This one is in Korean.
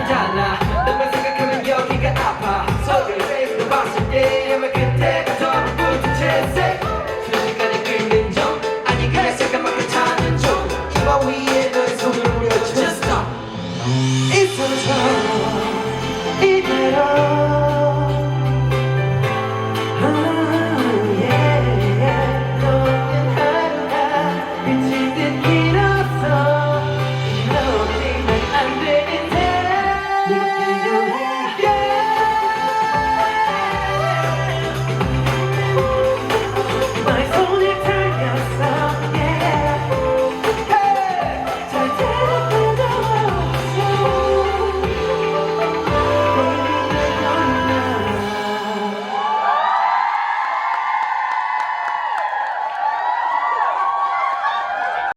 난 달라 너만 생각하면 여기가 아파. 속을 셀프로 봤을 때 아마 그때